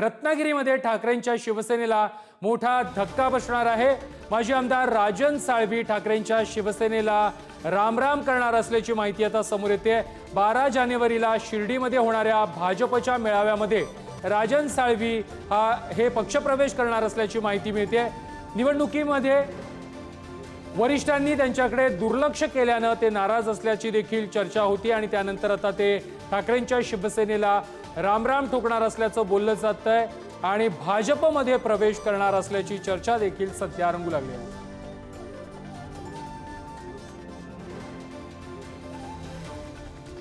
रत्नागिरीमध्ये ठाकरेंच्या शिवसेनेला मोठा धक्का बसणार आहे. माजी आमदार राजन साळवी ठाकरेंच्या शिवसेनेला रामराम करणार असल्याची माहिती आता समोर येते. बारा जानेवारीला शिर्डीमध्ये होणाऱ्या भाजपच्या मेळाव्यामध्ये राजन साळवी हा हे पक्षप्रवेश करणार असल्याची माहिती मिळते. निवडणुकीमध्ये वरिष्ठांनी त्यांच्याकडे दुर्लक्ष केल्यानं ते नाराज असल्याची देखील चर्चा होती आणि त्यानंतर आता ते ठाकरेंच्या शिवसेनेला रामराम ठोकणार असल्याचं बोललं जात आहे आणि भाजपमध्ये प्रवेश करणार असल्याची चर्चा देखील सध्या रंगू लागली आहे.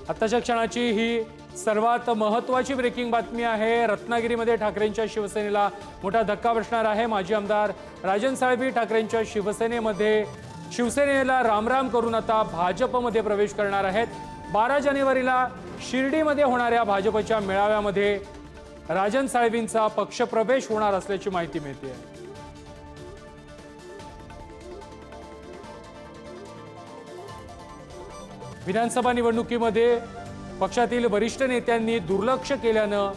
आत्ताच्या क्षणाची ही सर्वात महत्वाची ब्रेकिंग बातमी आहे. रत्नागिरीमध्ये ठाकरेंच्या शिवसेनेला मोठा धक्का बसणार आहे माजी आमदार राजन साळवी ठाकरेंच्या शिवसेनेमध्ये शिवसेनेला रामराम करून आता भाजपमध्ये प्रवेश करणार आहेत. बारा जानेवारीला शिर्डीमध्ये होणाऱ्या भाजपच्या मेळाव्यामध्ये राजन साळवींचा पक्षप्रवेश होणार असल्याची माहिती मिळते विधानसभा निवडणुकीमध्ये पक्षातील वरिष्ठ नेत्यांनी दुर्लक्ष केल्यानं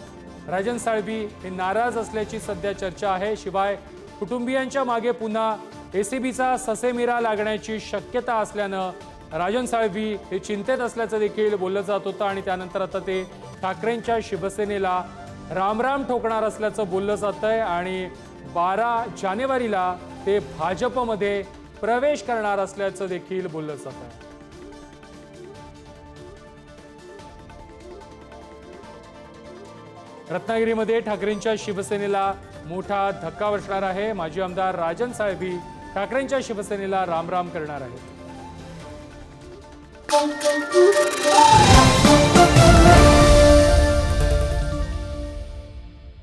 राजन साळवी हे नाराज असल्याची सध्या चर्चा आहे. शिवाय कुटुंबियांच्या मागे पुन्हा एसीबीचा ससेमिरा लागण्याची शक्यता असल्यानं राजन साळवी हे चिंतेत असल्याचं देखील बोललं जात होतं आणि त्यानंतर आता ते ठाकरेंच्या शिवसेनेला रामराम ठोकणार असल्याचं बोललं जात आहे आणि बारा जानेवारीला ते भाजपमध्ये प्रवेश करणार असल्याचं देखील बोललं जात आहे रत्नागिरीमध्ये ठाकरेंच्या शिवसेनेला मोठा धक्का बसणार आहे. माजी आमदार राजन साळवी ठाकरेंच्या शिवसेनेला रामराम करणार आहेत.